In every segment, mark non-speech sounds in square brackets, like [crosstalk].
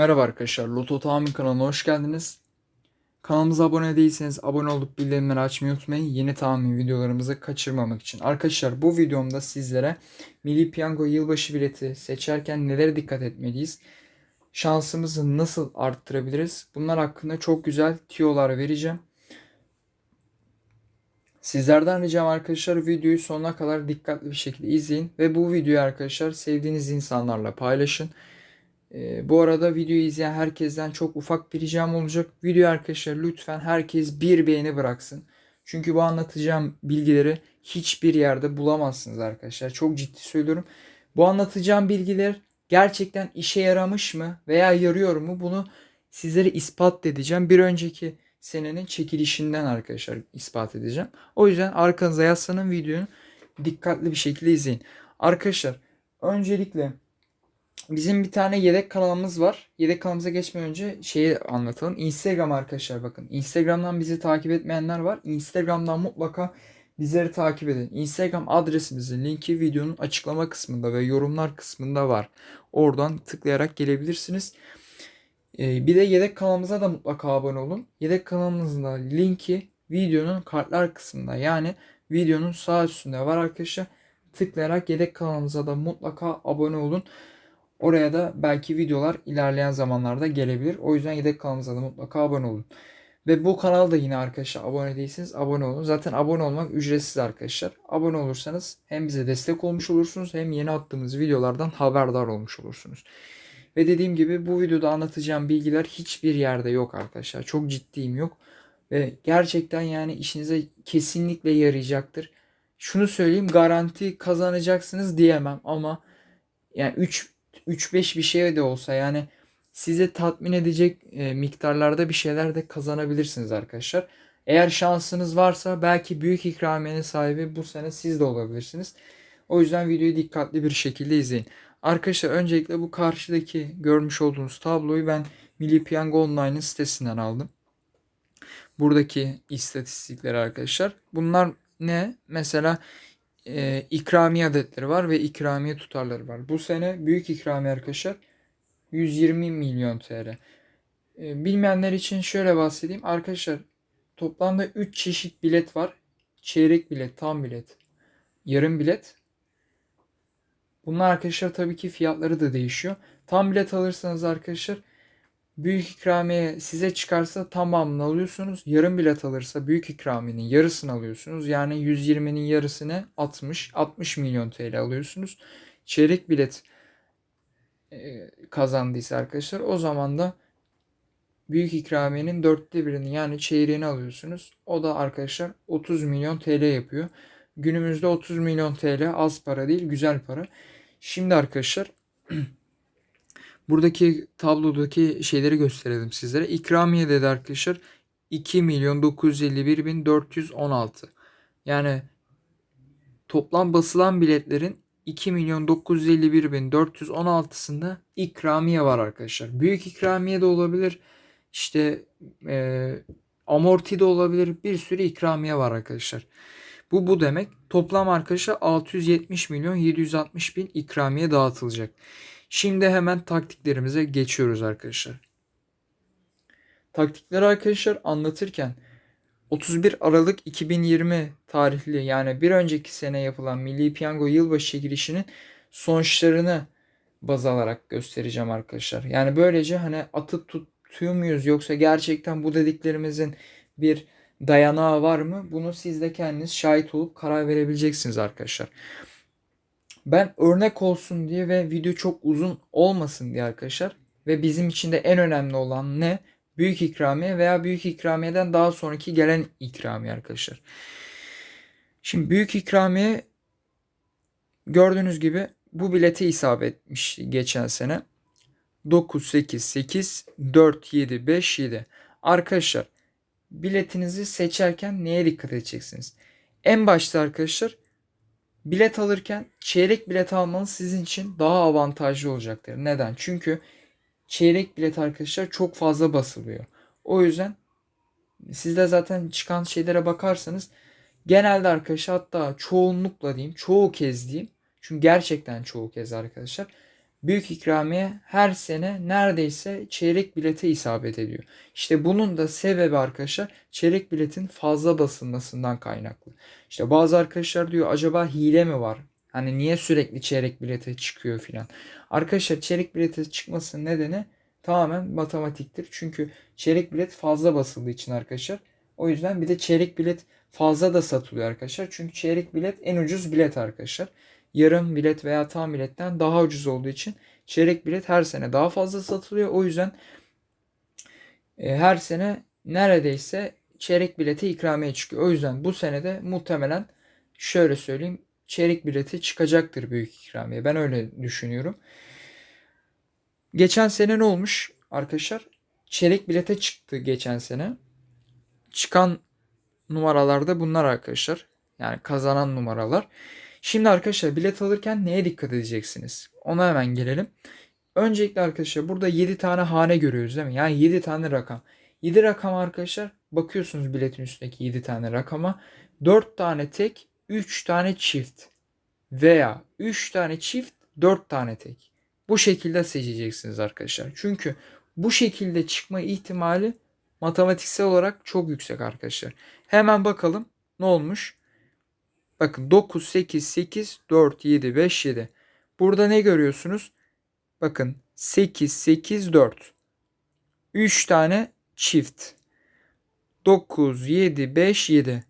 Merhaba arkadaşlar, Loto Tahmin kanalına hoş geldiniz. Kanalımıza abone değilseniz abone olup bildirimleri açmayı unutmayın. Yeni tahmin videolarımızı kaçırmamak için. Arkadaşlar bu videomda sizlere Milli Piyango yılbaşı bileti seçerken nelere dikkat etmeliyiz? Şansımızı nasıl arttırabiliriz? Bunlar hakkında çok güzel tiyolar vereceğim. Sizlerden ricam arkadaşlar videoyu sonuna kadar dikkatli bir şekilde izleyin ve bu videoyu arkadaşlar sevdiğiniz insanlarla paylaşın. Ee, bu arada videoyu izleyen herkesten çok ufak bir ricam olacak. Video arkadaşlar lütfen herkes bir beğeni bıraksın. Çünkü bu anlatacağım bilgileri hiçbir yerde bulamazsınız arkadaşlar. Çok ciddi söylüyorum. Bu anlatacağım bilgiler gerçekten işe yaramış mı veya yarıyor mu bunu sizlere ispat edeceğim. Bir önceki senenin çekilişinden arkadaşlar ispat edeceğim. O yüzden arkanıza yaslanın videoyu dikkatli bir şekilde izleyin. Arkadaşlar öncelikle Bizim bir tane yedek kanalımız var. Yedek kanalımıza geçmeden önce şeyi anlatalım. Instagram arkadaşlar bakın. Instagram'dan bizi takip etmeyenler var. Instagram'dan mutlaka bizleri takip edin. Instagram adresimizin linki videonun açıklama kısmında ve yorumlar kısmında var. Oradan tıklayarak gelebilirsiniz. Ee, bir de yedek kanalımıza da mutlaka abone olun. Yedek kanalımızın da linki videonun kartlar kısmında. Yani videonun sağ üstünde var arkadaşlar. Tıklayarak yedek kanalımıza da mutlaka abone olun. Oraya da belki videolar ilerleyen zamanlarda gelebilir. O yüzden yedek kanalımıza da mutlaka abone olun. Ve bu kanalda yine arkadaşlar abone değilseniz abone olun. Zaten abone olmak ücretsiz arkadaşlar. Abone olursanız hem bize destek olmuş olursunuz hem yeni attığımız videolardan haberdar olmuş olursunuz. Ve dediğim gibi bu videoda anlatacağım bilgiler hiçbir yerde yok arkadaşlar. Çok ciddiyim yok. Ve gerçekten yani işinize kesinlikle yarayacaktır. Şunu söyleyeyim garanti kazanacaksınız diyemem ama yani 3 3-5 bir şey de olsa yani size tatmin edecek e, miktarlarda bir şeyler de kazanabilirsiniz arkadaşlar. Eğer şansınız varsa belki büyük ikramiyenin sahibi bu sene siz de olabilirsiniz. O yüzden videoyu dikkatli bir şekilde izleyin. Arkadaşlar öncelikle bu karşıdaki görmüş olduğunuz tabloyu ben Milli Piyango Online'ın sitesinden aldım. Buradaki istatistikler arkadaşlar. Bunlar ne? Mesela e, ikramiye adetleri var ve ikramiye tutarları var. Bu sene büyük ikramiye arkadaşlar 120 milyon TL. E, bilmeyenler için şöyle bahsedeyim. Arkadaşlar toplamda 3 çeşit bilet var. Çeyrek bilet, tam bilet, yarım bilet. Bunlar arkadaşlar tabii ki fiyatları da değişiyor. Tam bilet alırsanız arkadaşlar büyük ikramiye size çıkarsa tamamını alıyorsunuz. Yarım bilet alırsa büyük ikramiyenin yarısını alıyorsunuz. Yani 120'nin yarısını 60 60 milyon TL alıyorsunuz. Çeyrek bilet e, kazandıysa arkadaşlar o zaman da büyük ikramiyenin dörtte birini yani çeyreğini alıyorsunuz. O da arkadaşlar 30 milyon TL yapıyor. Günümüzde 30 milyon TL az para değil güzel para. Şimdi arkadaşlar [clears throat] buradaki tablodaki şeyleri gösterelim sizlere. İkramiye dedi arkadaşlar 2 milyon 951 bin 416. Yani toplam basılan biletlerin 2 milyon 951 bin 416'sında ikramiye var arkadaşlar. Büyük ikramiye de olabilir. İşte e, amorti de olabilir. Bir sürü ikramiye var arkadaşlar. Bu bu demek. Toplam arkadaşlar 670 milyon 760 bin ikramiye dağıtılacak. Şimdi hemen taktiklerimize geçiyoruz arkadaşlar. Taktikleri arkadaşlar anlatırken 31 Aralık 2020 tarihli yani bir önceki sene yapılan Milli Piyango yılbaşı çekilişinin sonuçlarını baz alarak göstereceğim arkadaşlar. Yani böylece hani atıp tutuyor muyuz yoksa gerçekten bu dediklerimizin bir dayanağı var mı? Bunu siz de kendiniz şahit olup karar verebileceksiniz arkadaşlar. Ben örnek olsun diye ve video çok uzun olmasın diye arkadaşlar ve bizim için de en önemli olan ne? Büyük ikramiye veya büyük ikramiyeden daha sonraki gelen ikramiye arkadaşlar. Şimdi büyük ikramiye gördüğünüz gibi bu bilete isabet etmişti geçen sene. 9, 8, 8, 4, 7, 5, 7. Arkadaşlar biletinizi seçerken neye dikkat edeceksiniz? En başta arkadaşlar bilet alırken çeyrek bilet almanız sizin için daha avantajlı olacaktır. Neden? Çünkü çeyrek bilet arkadaşlar çok fazla basılıyor. O yüzden siz de zaten çıkan şeylere bakarsanız genelde arkadaşlar hatta çoğunlukla diyeyim çoğu kez diyeyim çünkü gerçekten çoğu kez arkadaşlar büyük ikramiye her sene neredeyse çeyrek bilete isabet ediyor. İşte bunun da sebebi arkadaşlar çeyrek biletin fazla basılmasından kaynaklı. İşte bazı arkadaşlar diyor acaba hile mi var? Hani niye sürekli çeyrek bilete çıkıyor filan. Arkadaşlar çeyrek bilete çıkmasının nedeni tamamen matematiktir. Çünkü çeyrek bilet fazla basıldığı için arkadaşlar. O yüzden bir de çeyrek bilet fazla da satılıyor arkadaşlar. Çünkü çeyrek bilet en ucuz bilet arkadaşlar. Yarım bilet veya tam biletten daha ucuz olduğu için çeyrek bilet her sene daha fazla satılıyor. O yüzden e, her sene neredeyse çeyrek bilete ikramiye çıkıyor. O yüzden bu senede muhtemelen şöyle söyleyeyim çeyrek bileti çıkacaktır büyük ikramiye. Ben öyle düşünüyorum. Geçen sene ne olmuş arkadaşlar? Çeyrek bilete çıktı geçen sene. Çıkan numaralarda bunlar arkadaşlar. Yani kazanan numaralar. Şimdi arkadaşlar bilet alırken neye dikkat edeceksiniz? Ona hemen gelelim. Öncelikle arkadaşlar burada 7 tane hane görüyoruz değil mi? Yani 7 tane rakam. 7 rakam arkadaşlar bakıyorsunuz biletin üstündeki 7 tane rakama. 4 tane tek, 3 tane çift veya 3 tane çift, 4 tane tek. Bu şekilde seçeceksiniz arkadaşlar. Çünkü bu şekilde çıkma ihtimali matematiksel olarak çok yüksek arkadaşlar. Hemen bakalım ne olmuş? Bakın 9, 8, 8, 4, 7, 5, 7. Burada ne görüyorsunuz? Bakın 8, 8, 4. 3 tane çift. 9, 7, 5, 7.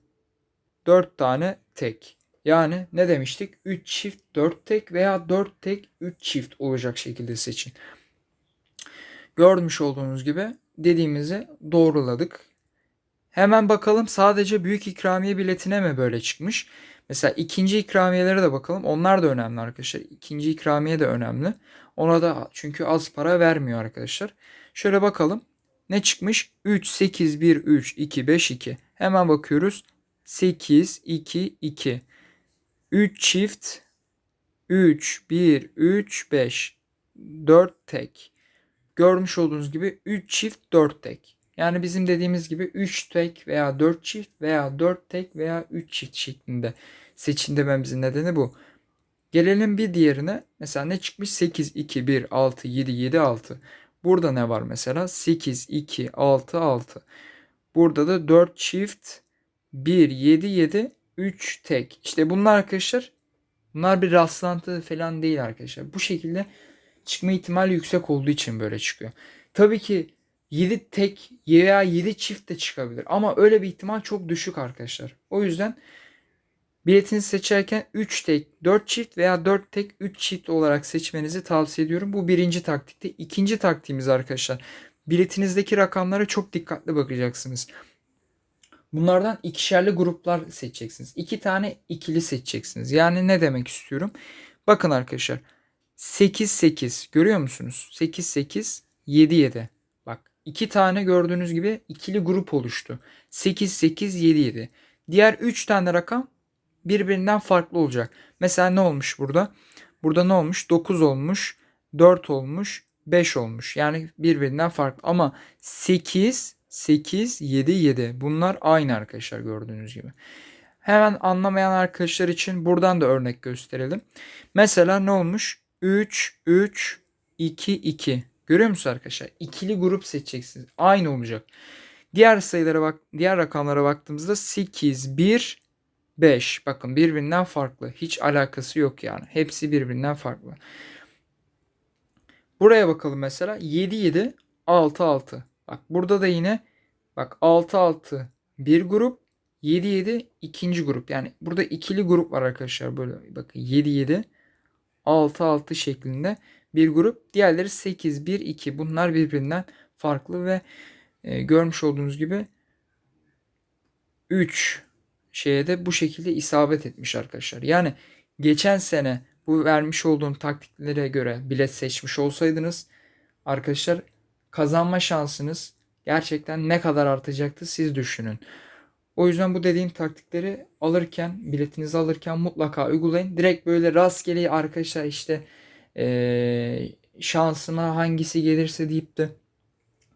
4 tane tek. Yani ne demiştik? 3 çift 4 tek veya 4 tek 3 çift olacak şekilde seçin. Görmüş olduğunuz gibi dediğimizi doğruladık. Hemen bakalım sadece büyük ikramiye biletine mi böyle çıkmış? Mesela ikinci ikramiyelere de bakalım. Onlar da önemli arkadaşlar. İkinci ikramiye de önemli. Ona da çünkü az para vermiyor arkadaşlar. Şöyle bakalım. Ne çıkmış? 3, 8, 1, 3, 2, 5, 2. Hemen bakıyoruz. 8, 2, 2. 3 çift. 3, 1, 3, 5. 4 tek. Görmüş olduğunuz gibi 3 çift 4 tek. Yani bizim dediğimiz gibi 3 tek veya 4 çift veya 4 tek veya 3 çift şeklinde seçin dememizin nedeni bu. Gelelim bir diğerine. Mesela ne çıkmış? 8, 2, 1, 6, 7, 7, 6. Burada ne var mesela? 8, 2, 6, 6. Burada da 4 çift, 1, 7, 7, 3 tek. İşte bunlar arkadaşlar bunlar bir rastlantı falan değil arkadaşlar. Bu şekilde çıkma ihtimali yüksek olduğu için böyle çıkıyor. Tabii ki 7 tek veya 7 çift de çıkabilir. Ama öyle bir ihtimal çok düşük arkadaşlar. O yüzden biletinizi seçerken 3 tek, 4 çift veya 4 tek, 3 çift olarak seçmenizi tavsiye ediyorum. Bu birinci taktikte. İkinci taktiğimiz arkadaşlar. Biletinizdeki rakamlara çok dikkatli bakacaksınız. Bunlardan ikişerli gruplar seçeceksiniz. İki tane ikili seçeceksiniz. Yani ne demek istiyorum? Bakın arkadaşlar. 8 8 görüyor musunuz? 8 8 7 7. Bak iki tane gördüğünüz gibi ikili grup oluştu. 8 8 7 7. Diğer 3 tane rakam birbirinden farklı olacak. Mesela ne olmuş burada? Burada ne olmuş? 9 olmuş, 4 olmuş, 5 olmuş. Yani birbirinden farklı. Ama 8, 8, 7, 7. Bunlar aynı arkadaşlar gördüğünüz gibi. Hemen anlamayan arkadaşlar için buradan da örnek gösterelim. Mesela ne olmuş? 3, 3, 2, 2. Görüyor musunuz arkadaşlar? İkili grup seçeceksiniz. Aynı olacak. Diğer sayılara bak, diğer rakamlara baktığımızda 8, 1, 5. Bakın birbirinden farklı. Hiç alakası yok yani. Hepsi birbirinden farklı. Buraya bakalım mesela. 7, 7, 6, 6. Bak burada da yine bak 6, 6 bir grup. 7, 7 ikinci grup. Yani burada ikili grup var arkadaşlar. Böyle bakın 7, 7, 6, 6 şeklinde bir grup. Diğerleri 8, 1, 2. Bunlar birbirinden farklı ve e, görmüş olduğunuz gibi 3 şeye de bu şekilde isabet etmiş arkadaşlar. Yani geçen sene bu vermiş olduğum taktiklere göre bilet seçmiş olsaydınız arkadaşlar kazanma şansınız gerçekten ne kadar artacaktı siz düşünün. O yüzden bu dediğim taktikleri alırken, biletinizi alırken mutlaka uygulayın. Direkt böyle rastgele arkadaşlar işte ee, şansına hangisi gelirse deyip de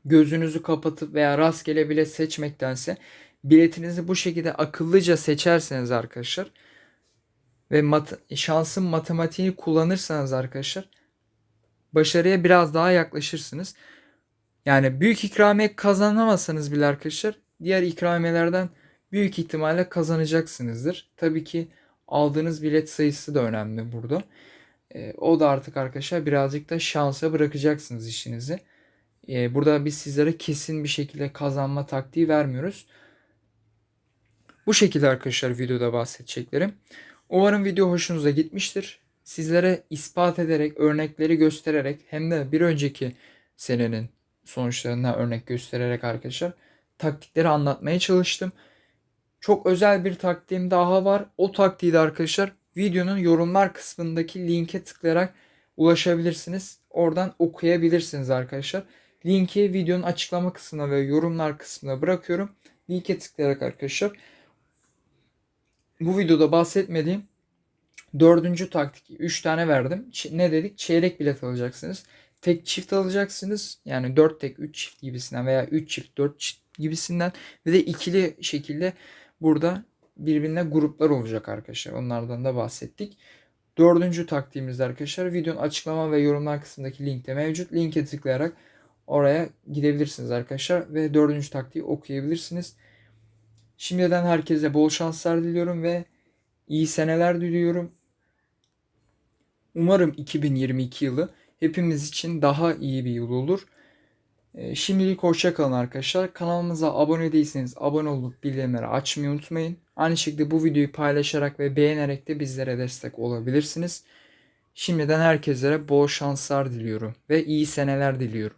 gözünüzü kapatıp veya rastgele bilet seçmektense biletinizi bu şekilde akıllıca seçerseniz arkadaşlar ve mat şansın matematiğini kullanırsanız arkadaşlar başarıya biraz daha yaklaşırsınız. Yani büyük ikramiye kazanamasanız bile arkadaşlar diğer ikramiyelerden büyük ihtimalle kazanacaksınızdır. Tabii ki aldığınız bilet sayısı da önemli burada. E, o da artık arkadaşlar birazcık da şansa bırakacaksınız işinizi. E, burada biz sizlere kesin bir şekilde kazanma taktiği vermiyoruz. Bu şekilde arkadaşlar videoda bahsedeceklerim. Umarım video hoşunuza gitmiştir. Sizlere ispat ederek, örnekleri göstererek hem de bir önceki senenin sonuçlarına örnek göstererek arkadaşlar taktikleri anlatmaya çalıştım. Çok özel bir taktiğim daha var. O taktiği de arkadaşlar videonun yorumlar kısmındaki linke tıklayarak ulaşabilirsiniz. Oradan okuyabilirsiniz arkadaşlar. Linki videonun açıklama kısmına ve yorumlar kısmına bırakıyorum. Linke tıklayarak arkadaşlar bu videoda bahsetmediğim dördüncü taktik 3 tane verdim. Ne dedik? Çeyrek bilet alacaksınız. Tek çift alacaksınız. Yani 4 tek 3 çift gibisinden veya 3 çift 4 çift gibisinden ve de ikili şekilde burada birbirine gruplar olacak arkadaşlar. Onlardan da bahsettik. Dördüncü taktiğimiz arkadaşlar videonun açıklama ve yorumlar kısmındaki linkte mevcut. Linke tıklayarak oraya gidebilirsiniz arkadaşlar ve dördüncü taktiği okuyabilirsiniz. Şimdiden herkese bol şanslar diliyorum ve iyi seneler diliyorum. Umarım 2022 yılı hepimiz için daha iyi bir yıl olur. Ee, Şimdilik hoşça kalın arkadaşlar. Kanalımıza abone değilseniz abone olup bildirimleri açmayı unutmayın. Aynı şekilde bu videoyu paylaşarak ve beğenerek de bizlere destek olabilirsiniz. Şimdiden herkese bol şanslar diliyorum ve iyi seneler diliyorum.